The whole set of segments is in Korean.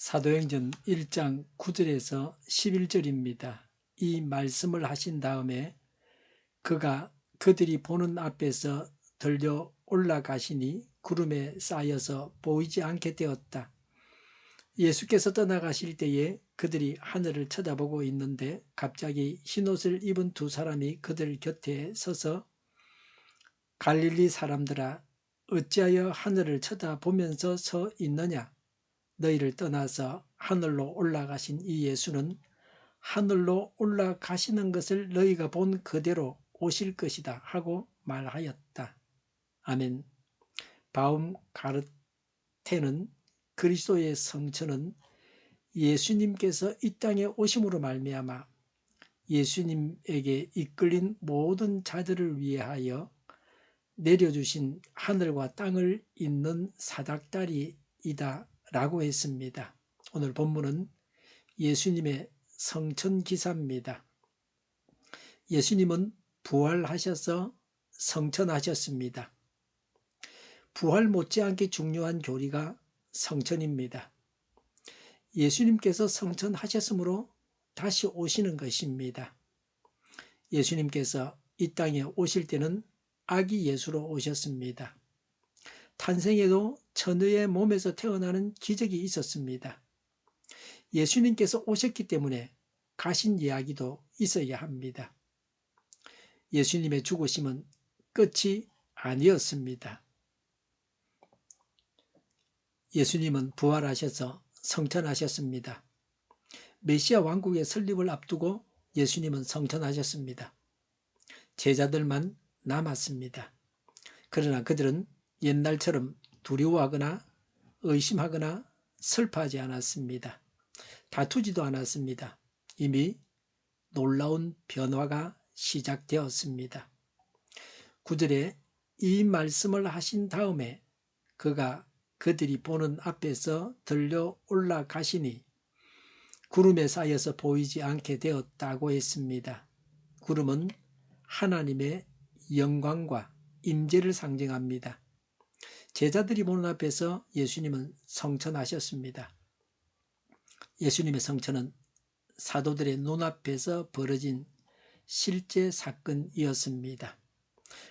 사도행전 1장 9절에서 11절입니다. 이 말씀을 하신 다음에 그가 그들이 보는 앞에서 들려 올라가시니 구름에 쌓여서 보이지 않게 되었다. 예수께서 떠나가실 때에 그들이 하늘을 쳐다보고 있는데 갑자기 흰옷을 입은 두 사람이 그들 곁에 서서 갈릴리 사람들아 어찌하여 하늘을 쳐다보면서 서 있느냐 너희를 떠나서 하늘로 올라가신 이 예수는 하늘로 올라가시는 것을 너희가 본 그대로 오실 것이다 하고 말하였다. 아멘. 바움 가르테는 그리스도의 성처는 예수님께서 이 땅에 오심으로 말미암아 예수님에게 이끌린 모든 자들을 위하여 내려주신 하늘과 땅을 잇는 사닥다리이다 라고 했습니다. 오늘 본문은 예수님의 성천 기사입니다. 예수님은 부활하셔서 성천하셨습니다. 부활 못지않게 중요한 교리가 성천입니다. 예수님께서 성천하셨으므로 다시 오시는 것입니다. 예수님께서 이 땅에 오실 때는 아기 예수로 오셨습니다. 탄생에도 천의의 몸에서 태어나는 기적이 있었습니다. 예수님께서 오셨기 때문에 가신 이야기도 있어야 합니다. 예수님의 죽으심은 끝이 아니었습니다. 예수님은 부활하셔서 성천하셨습니다. 메시아 왕국의 설립을 앞두고 예수님은 성천하셨습니다. 제자들만 남았습니다. 그러나 그들은 옛날처럼 두려워하거나 의심하거나 슬퍼하지 않았습니다. 다투지도 않았습니다. 이미 놀라운 변화가 시작되었습니다. 구절에 이 말씀을 하신 다음에 그가 그들이 보는 앞에서 들려 올라가시니 구름에 쌓여서 보이지 않게 되었다고 했습니다. 구름은 하나님의 영광과 임재를 상징합니다. 제자들이 보는 앞에서 예수님은 성천하셨습니다. 예수님의 성천은 사도들의 눈앞에서 벌어진 실제 사건이었습니다.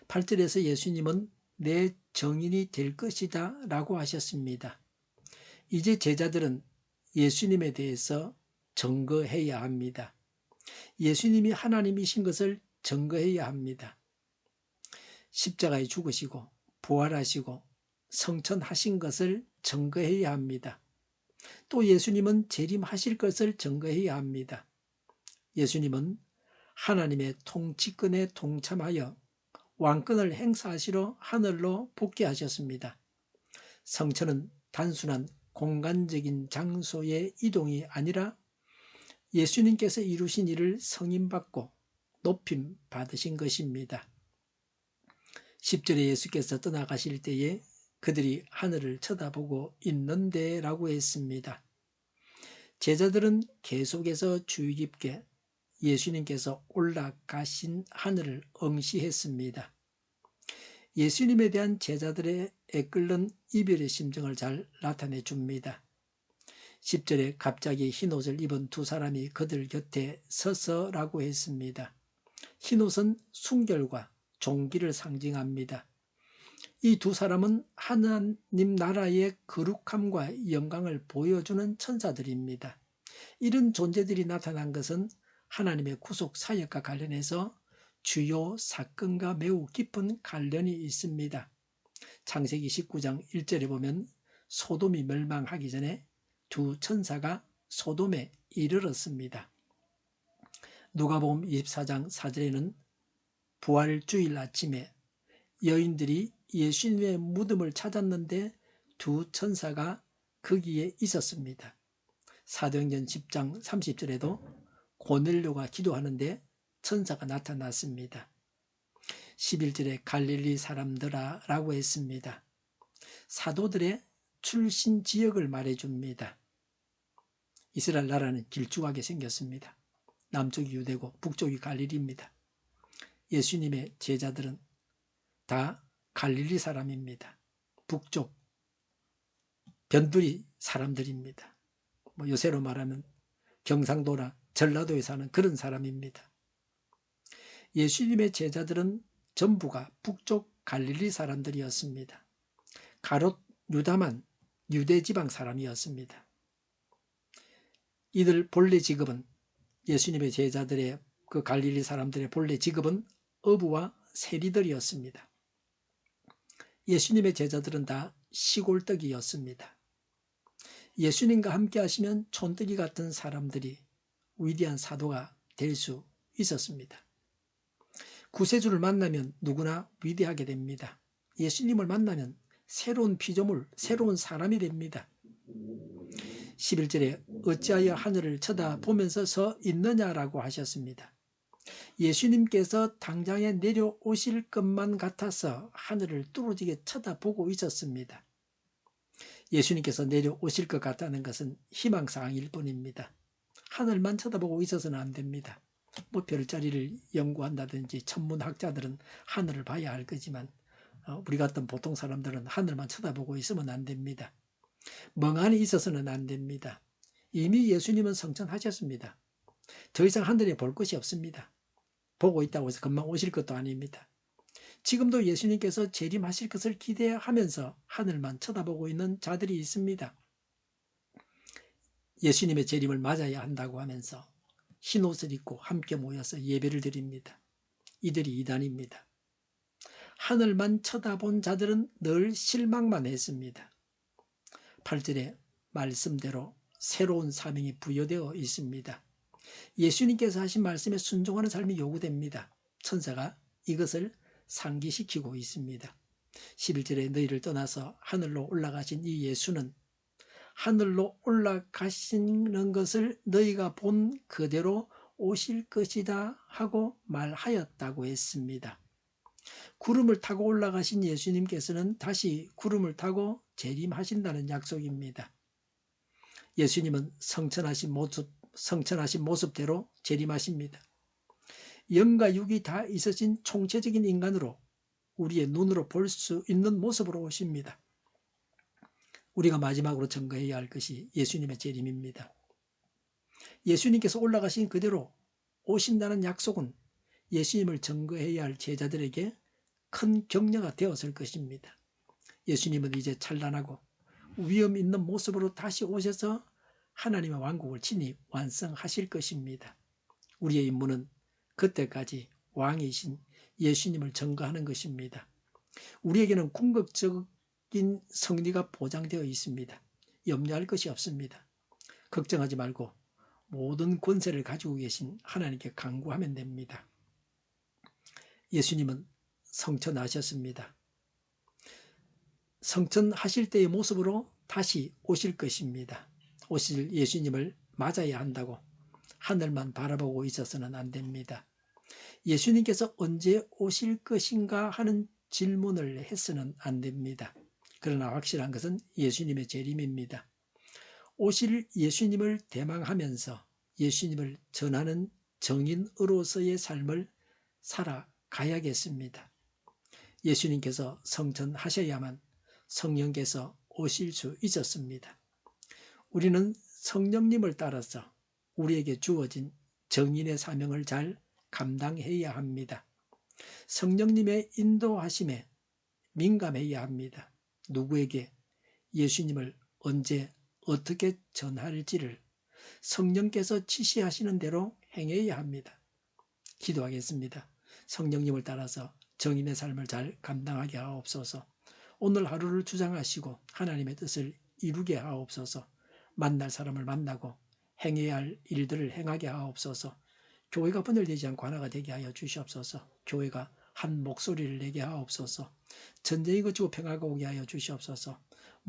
8절에서 예수님은 내 정인이 될 것이다 라고 하셨습니다. 이제 제자들은 예수님에 대해서 증거해야 합니다. 예수님이 하나님이신 것을 증거해야 합니다. 십자가에 죽으시고 부활하시고 성천하신 것을 증거해야 합니다. 또 예수님은 재림하실 것을 증거해야 합니다. 예수님은 하나님의 통치권에 동참하여 왕권을 행사하시러 하늘로 복귀하셨습니다. 성천은 단순한 공간적인 장소의 이동이 아니라 예수님께서 이루신 일을 성인받고 높임 받으신 것입니다. 10절에 예수께서 떠나가실 때에 그들이 하늘을 쳐다보고 있는데 라고 했습니다. 제자들은 계속해서 주의 깊게 예수님께서 올라가신 하늘을 응시했습니다. 예수님에 대한 제자들의 애끓는 이별의 심정을 잘 나타내 줍니다. 10절에 갑자기 흰옷을 입은 두 사람이 그들 곁에 서서라고 했습니다. 흰옷은 순결과 종기를 상징합니다. 이 두 사람은 하나님 나라의 거룩함과 영광을 보여주는 천사들입니다. 이런 존재들이 나타난 것은 하나님의 구속 사역과 관련해서 주요 사건과 매우 깊은 관련이 있습니다. 창세기 19장 1절에 보면 소돔이 멸망하기 전에 두 천사가 소돔에 이르렀습니다. 누가복음 24장 4절에는 부활주일 아침에 여인들이 예수님의 무덤을 찾았는데 두 천사가 거기에 있었습니다. 사도행전 10장 30절에도 고넬료가 기도하는데 천사가 나타났습니다. 11절에 갈릴리 사람들아 라고 했습니다. 사도들의 출신 지역을 말해줍니다. 이스라엘 나라는 길쭉하게 생겼습니다. 남쪽이 유대고 북쪽이 갈릴리입니다. 예수님의 제자들은 다 갈릴리 사람입니다. 북쪽 변두리 사람들입니다. 뭐 요새로 말하면 경상도나 전라도에 사는 그런 사람입니다. 예수님의 제자들은 전부가 북쪽 갈릴리 사람들이었습니다. 가롯 유다만 유대 지방 사람이었습니다. 이들 본래 직업은 예수님의 제자들의 그 갈릴리 사람들의 본래 직업은 어부와 세리들이었습니다. 예수님의 제자들은 다 시골떡이었습니다. 예수님과 함께 하시면 촌뜨기 같은 사람들이 위대한 사도가 될 수 있었습니다. 구세주를 만나면 누구나 위대하게 됩니다. 예수님을 만나면 새로운 피조물, 새로운 사람이 됩니다. 11절에 어찌하여 하늘을 쳐다보면서 서 있느냐라고 하셨습니다. 예수님께서 당장에 내려오실 것만 같아서 하늘을 뚫어지게 쳐다보고 있었습니다. 예수님께서 내려오실 것 같다는 것은 희망사항일 뿐입니다. 하늘만 쳐다보고 있어서는 안 됩니다. 뭐 별자리를 연구한다든지 천문학자들은 하늘을 봐야 할 거지만 어, 우리 같은 보통 사람들은 하늘만 쳐다보고 있으면 안 됩니다. 멍하니 있어서는 안 됩니다. 이미 예수님은 성천하셨습니다. 더 이상 하늘에 볼 것이 없습니다. 보고 있다고 해서 금방 오실 것도 아닙니다. 지금도 예수님께서 재림하실 것을 기대하면서 하늘만 쳐다보고 있는 자들이 있습니다. 예수님의 재림을 맞아야 한다고 하면서 흰 옷을 입고 함께 모여서 예배를 드립니다. 이들이 이단입니다. 하늘만 쳐다본 자들은 늘 실망만 했습니다. 8절에 말씀대로 새로운 사명이 부여되어 있습니다. 예수님께서 하신 말씀에 순종하는 삶이 요구됩니다. 천사가 이것을 상기시키고 있습니다. 11절에 너희를 떠나서 하늘로 올라가신 이 예수는 하늘로 올라가시는 것을 너희가 본 그대로 오실 것이다 하고 말하였다고 했습니다. 구름을 타고 올라가신 예수님께서는 다시 구름을 타고 재림하신다는 약속입니다. 예수님은 성천하신 모습, 성천하신 모습대로 재림하십니다. 영과 육이 다 있으신 총체적인 인간으로 우리의 눈으로 볼 수 있는 모습으로 오십니다. 우리가 마지막으로 증거해야 할 것이 예수님의 재림입니다. 예수님께서 올라가신 그대로 오신다는 약속은 예수님을 증거해야 할 제자들에게 큰 격려가 되었을 것입니다. 예수님은 이제 찬란하고 위험 있는 모습으로 다시 오셔서 하나님의 왕국을 친히 완성하실 것입니다. 우리의 임무는 그때까지 왕이신 예수님을 증거하는 것입니다. 우리에게는 궁극적 인 승리가 보장되어 있습니다. 염려할 것이 없습니다. 걱정하지 말고 모든 권세를 가지고 계신 하나님께 강구하면 됩니다. 예수님은 성천하셨습니다. 성천하실 때의 모습으로 다시 오실 것입니다. 오실 예수님을 맞아야 한다고 하늘만 바라보고 있어서는 안 됩니다. 예수님께서 언제 오실 것인가 하는 질문을 해서는 안 됩니다. 그러나 확실한 것은 예수님의 재림입니다. 오실 예수님을 대망하면서 예수님을 전하는 정인으로서의 삶을 살아가야겠습니다. 예수님께서 성전하셔야만 성령께서 오실 수 있었습니다. 우리는 성령님을 따라서 우리에게 주어진 정인의 사명을 잘 감당해야 합니다. 성령님의 인도하심에 민감해야 합니다. 누구에게 예수님을 언제 어떻게 전할지를 성령께서 지시하시는 대로 행해야 합니다. 기도하겠습니다. 성령님을 따라서 정인의 삶을 잘 감당하게 하옵소서. 오늘 하루를 주장하시고 하나님의 뜻을 이루게 하옵소서. 만날 사람을 만나고 행해야 할 일들을 행하게 하옵소서. 교회가 분열되지 않고 하나가 되게 하여 주시옵소서. 교회가 한 목소리를 내게 하옵소서. 전쟁이 거치고 평화가 오게 하여 주시옵소서.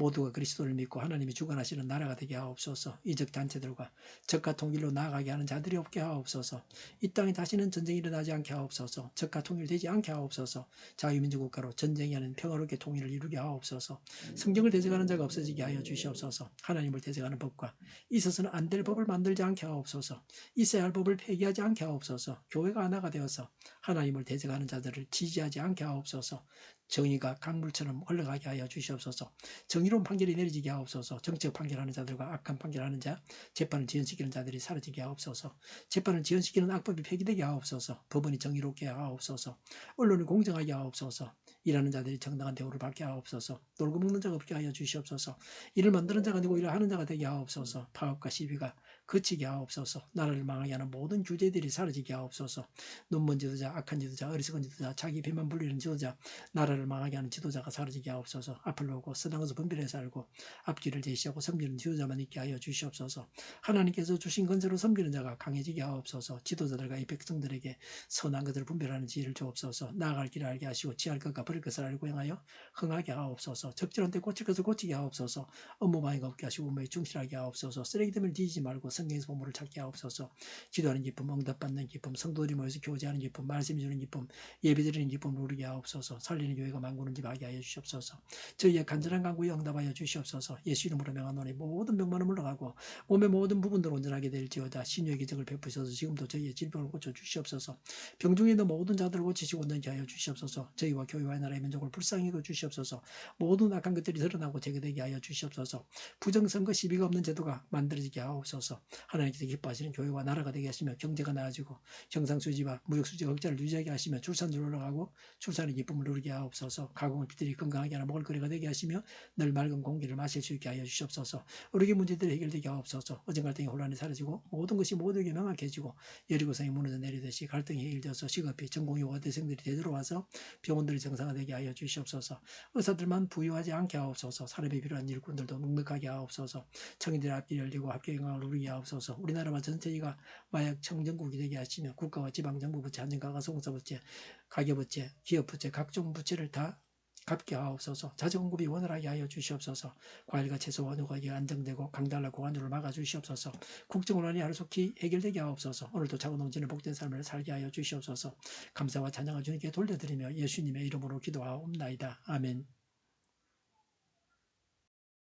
모두가 그리스도를 믿고 하나님이 주관하시는 나라가 되게 하옵소서. 이적 단체들과 적과 통일로 나아가게 하는 자들이 없게 하옵소서. 이 땅에 다시는 전쟁이 일어나지 않게 하옵소서. 적과 통일되지 않게 하옵소서. 자유민주 국가로 전쟁이 아닌 평화롭게 통일을 이루게 하옵소서. 성경을 대적하는 자가 없어지게 하여 주시옵소서. 하나님을 대적하는 법과 있어서는 안 될 법을 만들지 않게 하옵소서. 있어야 할 법을 폐기하지 않게 하옵소서. 교회가 하나가 되어서 하나님을 대적하는 자들을 지지하지 않게 하옵소서. 정의가 강물처럼 흘러가게 하여 주시옵소서. 정의 정의로운 판결이 내려지게 하옵소서. 정책 판결하는 자들과 악한 판결하는 자 재판을 지연시키는 자들이 사라지게 하옵소서. 재판을 지연시키는 악법이 폐기되게 하옵소서. 법원이 정의롭게 하옵소서. 언론이 공정하게 하옵소서. 일하는 자들이 정당한 대우를 받게 하옵소서. 놀고 먹는 자가 없게 하여 주시옵소서. 일을 만드는 자가 되고 일을 하는 자가 되게 하옵소서. 파업과 시비가 그치게 하옵소서. 나라를 망하게 하는 모든 규제들이 사라지게 하옵소서. 눈먼 지도자 악한 지도자 어리석은 지도자 자기 배만 불리는 지도자 나라를 망하게 하는 지도자가 사라지게 하옵소서. 앞을 놓고 서당에서 분별해 살고 앞길을 제시하고 섬기는 지도자만 있게 하여 주시옵소서. 하나님께서 주신 건세로 섬기는 자가 강해지게 하옵소서. 지도자들과 이 백성들에게 선한 것을 분별하는 지혜를 주옵소서. 나아갈 길을 알게 하시고 지할 것과 버릴 것을 알고 행하여 흥하게 하옵소서. 적절한 때 고칠 것을 고치게 하옵소서. 업무 방해가 없게 하시고 업무에 충실하게 하옵소서. 쓰레기됨을 뒤지지 말고 성경에서 보물을 찾게 하옵소서. 기도하는 기쁨 응답받는 기쁨 성도들이 모여서 교제하는 기쁨 말씀 주는 기쁨 예배드리는 기쁨 누리게 하옵소서. 살리는 교회가 만구는 집 하게 하여 주시옵소서. 저희의 간절한 간구에 응답하여 주시옵소서. 예수 이름으로 명하노니 모든 병만은 물러가고 몸의 모든 부분들 온전하게 될지어다. 신유의 기적을 베푸셔서. 지금도 저희의 질병을 고쳐 주시옵소서. 병중에 있는 모든 자들을 고치시고 온전히 하여 주시옵소서. 저희와 교회와 나라의 민족을 불쌍히 여겨 주시옵소서. 모든 악한 것들이 드러나고 제거되게 하여 주시옵소서. 부정선거 시비가 없는 제도가 만들어지게 하옵소서 하나님께서 기뻐하시는 교회와 나라가 되게 하시며 경제가 나아지고 경상수지와 무역수지 억자를 유지하게 하시며 출산율 올라가고 출산의 기쁨을 누리게 하옵소서. 가공을 피들이 건강하게 하나 먹을 거리가 되게 하시며 늘 맑은 공기를 마실 수 있게 하여 주시옵소서. 우리의 문제들이 해결되게 하옵소서. 어젠 갈등의 혼란이 사라지고 모든 것이 모두에게 명확해지고 여리고성이 무너져 내리듯이 갈등이 해결되어서 시급히 전공의 와대생들이 되돌아와서 병원들이 정상화되게 하여 주시옵소서. 의사들만 부유하지 않게 하옵소서. 사람이 필요한 일꾼들도 넉넉하게 하옵소서. 청인들의 앞이 열리고 합격 영광을 누리게 하옵소서. 우리나라와 전체가 마약 청정국이 되게 하시며 국가와 지방정부 부채 안전가가 송사 부채 가계부채 기업부채 각종 부채를 다 갚게 하옵소서. 자정공급이 원활하게 하여 주시옵소서. 과일과 채소 원유가격 안정되고 강달러 고환율을 막아 주시옵소서. 국정원란이 하루속히 해결되게 하옵소서. 오늘도 넘치는 복된 삶을 살게 하여 주시옵소서. 감사와 찬양을 주님께 돌려드리며 예수님의 이름으로 기도하옵나이다. 아멘